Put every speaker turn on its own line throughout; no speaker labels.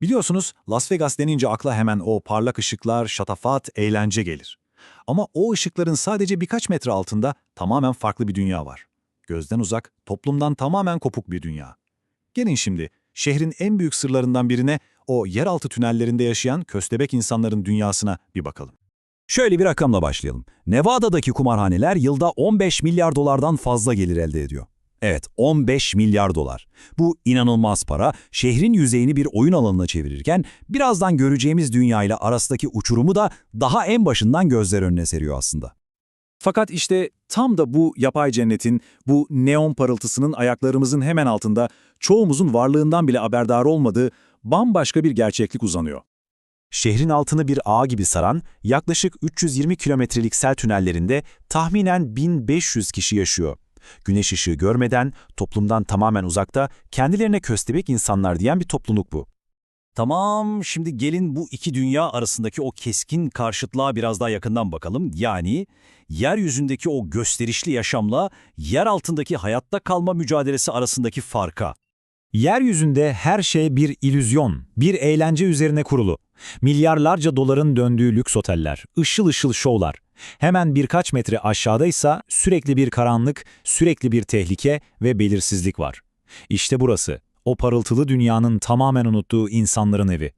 Biliyorsunuz Las Vegas denince akla hemen o parlak ışıklar, şatafat, eğlence gelir. Ama o ışıkların sadece birkaç metre altında tamamen farklı bir dünya var. Gözden uzak, toplumdan tamamen kopuk bir dünya. Gelin şimdi şehrin en büyük sırlarından birine o yeraltı tünellerinde yaşayan köstebek insanların dünyasına bir bakalım.
Şöyle bir rakamla başlayalım. Nevada'daki kumarhaneler yılda 15 milyar dolardan fazla gelir elde ediyor. Evet, 15 milyar dolar. Bu inanılmaz para, şehrin yüzeyini bir oyun alanına çevirirken birazdan göreceğimiz dünyayla arasındaki uçurumu da daha en başından gözler önüne seriyor aslında.
Fakat işte tam da bu yapay cennetin, bu neon parıltısının ayaklarımızın hemen altında çoğumuzun varlığından bile haberdar olmadığı bambaşka bir gerçeklik uzanıyor.
Şehrin altını bir ağ gibi saran yaklaşık 320 kilometrelik sel tünellerinde tahminen 1500 kişi yaşıyor. Güneş ışığı görmeden, toplumdan tamamen uzakta, kendilerine köstebek insanlar diyen bir topluluk bu. Tamam, şimdi gelin bu iki dünya arasındaki o keskin karşıtlığa biraz daha yakından bakalım. Yani yeryüzündeki o gösterişli yaşamla yer altındaki hayatta kalma mücadelesi arasındaki farka.
Yeryüzünde her şey bir ilüzyon, bir eğlence üzerine kurulu. Milyarlarca doların döndüğü lüks oteller, ışıl ışıl şovlar. Hemen birkaç metre aşağıdaysa sürekli bir karanlık, sürekli bir tehlike ve belirsizlik var. İşte burası, o parıltılı dünyanın tamamen unuttuğu insanların evi.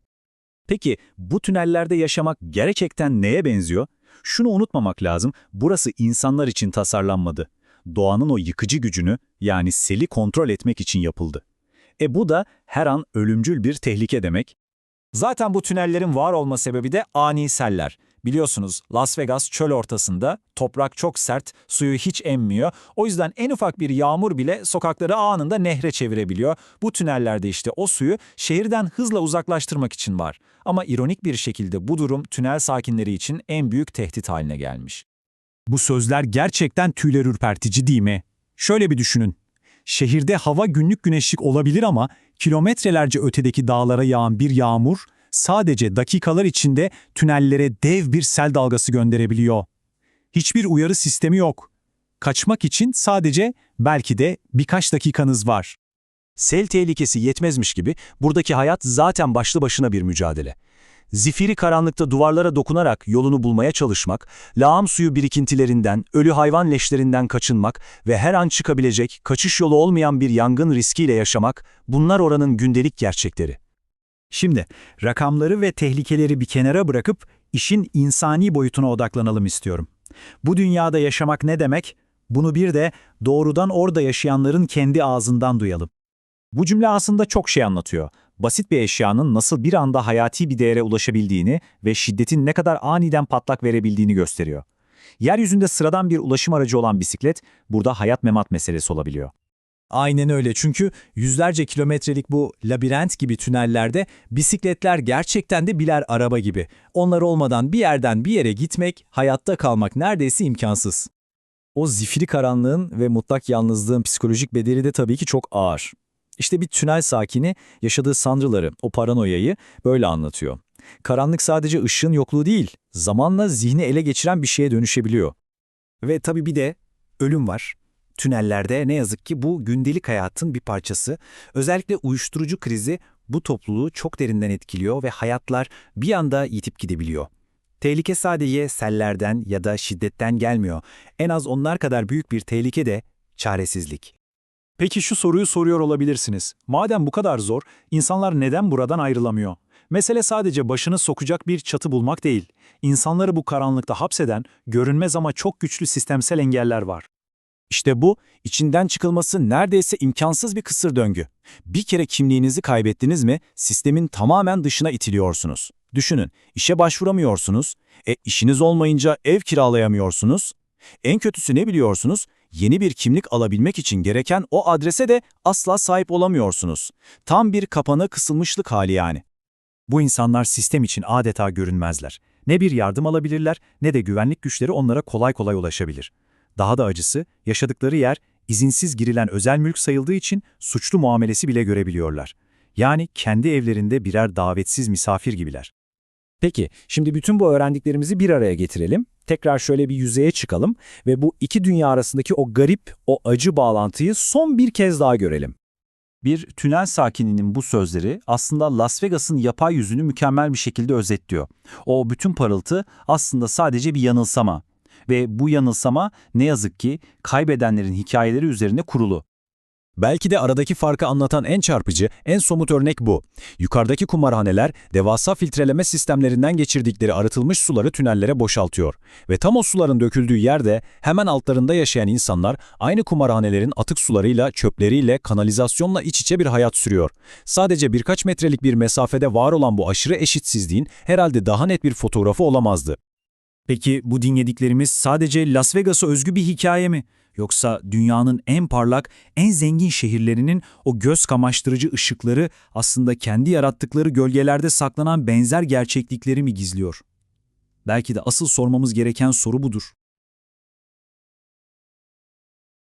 Peki bu tünellerde yaşamak gerçekten neye benziyor? Şunu unutmamak lazım, burası insanlar için tasarlanmadı. Doğanın o yıkıcı gücünü yani seli kontrol etmek için yapıldı. E bu da her an ölümcül bir tehlike demek.
Zaten bu tünellerin var olma sebebi de ani seller. Biliyorsunuz Las Vegas çöl ortasında, toprak çok sert, suyu hiç emmiyor. O yüzden en ufak bir yağmur bile sokakları anında nehre çevirebiliyor. Bu tünellerde işte o suyu şehirden hızla uzaklaştırmak için var. Ama ironik bir şekilde bu durum tünel sakinleri için en büyük tehdit haline gelmiş.
Bu sözler gerçekten tüyler ürpertici değil mi? Şöyle bir düşünün. Şehirde hava günlük güneşlik olabilir ama kilometrelerce ötedeki dağlara yağan bir yağmur sadece dakikalar içinde tünellere dev bir sel dalgası gönderebiliyor. Hiçbir uyarı sistemi yok. Kaçmak için sadece belki de birkaç dakikanız var.
Sel tehlikesi yetmezmiş gibi buradaki hayat zaten başlı başına bir mücadele. Zifiri karanlıkta duvarlara dokunarak yolunu bulmaya çalışmak, lağım suyu birikintilerinden, ölü hayvan leşlerinden kaçınmak ve her an çıkabilecek, kaçış yolu olmayan bir yangın riskiyle yaşamak, bunlar oranın gündelik gerçekleri.
Şimdi rakamları ve tehlikeleri bir kenara bırakıp işin insani boyutuna odaklanalım istiyorum. Bu dünyada yaşamak ne demek? Bunu bir de doğrudan orada yaşayanların kendi ağzından duyalım. Bu cümle aslında çok şey anlatıyor. Basit bir eşyanın nasıl bir anda hayati bir değere ulaşabildiğini ve şiddetin ne kadar aniden patlak verebildiğini gösteriyor. Yeryüzünde sıradan bir ulaşım aracı olan bisiklet burada hayat memat meselesi olabiliyor. Aynen öyle çünkü yüzlerce kilometrelik bu labirent gibi tünellerde bisikletler gerçekten de birer araba gibi. Onlar olmadan bir yerden bir yere gitmek, hayatta kalmak neredeyse imkansız. O zifiri karanlığın ve mutlak yalnızlığın psikolojik bedeli de tabii ki çok ağır. İşte bir tünel sakini yaşadığı sanrıları, o paranoyayı böyle anlatıyor. Karanlık sadece ışığın yokluğu değil, zamanla zihni ele geçiren bir şeye dönüşebiliyor. Ve tabii bir de ölüm var. Tünellerde ne yazık ki bu gündelik hayatın bir parçası. Özellikle uyuşturucu krizi bu topluluğu çok derinden etkiliyor ve hayatlar bir anda yitip gidebiliyor. Tehlike sadece sellerden ya da şiddetten gelmiyor. En az onlar kadar büyük bir tehlike de çaresizlik.
Peki şu soruyu soruyor olabilirsiniz. Madem bu kadar zor, insanlar neden buradan ayrılamıyor? Mesele sadece başını sokacak bir çatı bulmak değil. İnsanları bu karanlıkta hapseden, görünmez ama çok güçlü sistemsel engeller var.
İşte bu, içinden çıkılması neredeyse imkansız bir kısır döngü. Bir kere kimliğinizi kaybettiniz mi, sistemin tamamen dışına itiliyorsunuz. Düşünün, işe başvuramıyorsunuz, e işiniz olmayınca ev kiralayamıyorsunuz. En kötüsü ne biliyorsunuz? Yeni bir kimlik alabilmek için gereken o adrese de asla sahip olamıyorsunuz. Tam bir kapana kısılmışlık hali yani.
Bu insanlar sistem için adeta görünmezler. Ne bir yardım alabilirler ne de güvenlik güçleri onlara kolay kolay ulaşabilir. Daha da acısı, yaşadıkları yer izinsiz girilen özel mülk sayıldığı için suçlu muamelesi bile görebiliyorlar. Yani kendi evlerinde birer davetsiz misafir gibiler. Peki, şimdi bütün bu öğrendiklerimizi bir araya getirelim. Tekrar şöyle bir yüzeye çıkalım ve bu iki dünya arasındaki o garip, o acı bağlantıyı son bir kez daha görelim.
Bir tünel sakininin bu sözleri aslında Las Vegas'ın yapay yüzünü mükemmel bir şekilde özetliyor. O bütün parıltı aslında sadece bir yanılsama ve bu yanılsama ne yazık ki kaybedenlerin hikayeleri üzerine kurulu.
Belki de aradaki farkı anlatan en çarpıcı, en somut örnek bu. Yukarıdaki kumarhaneler devasa filtreleme sistemlerinden geçirdikleri arıtılmış suları tünellere boşaltıyor. Ve tam o suların döküldüğü yerde hemen altlarında yaşayan insanlar aynı kumarhanelerin atık sularıyla, çöpleriyle, kanalizasyonla iç içe bir hayat sürüyor. Sadece birkaç metrelik bir mesafede var olan bu aşırı eşitsizliğin herhalde daha net bir fotoğrafı olamazdı.
Peki bu dinlediklerimiz sadece Las Vegas'a özgü bir hikaye mi? Yoksa dünyanın en parlak, en zengin şehirlerinin o göz kamaştırıcı ışıkları aslında kendi yarattıkları gölgelerde saklanan benzer gerçeklikleri mi gizliyor? Belki de asıl sormamız gereken soru budur.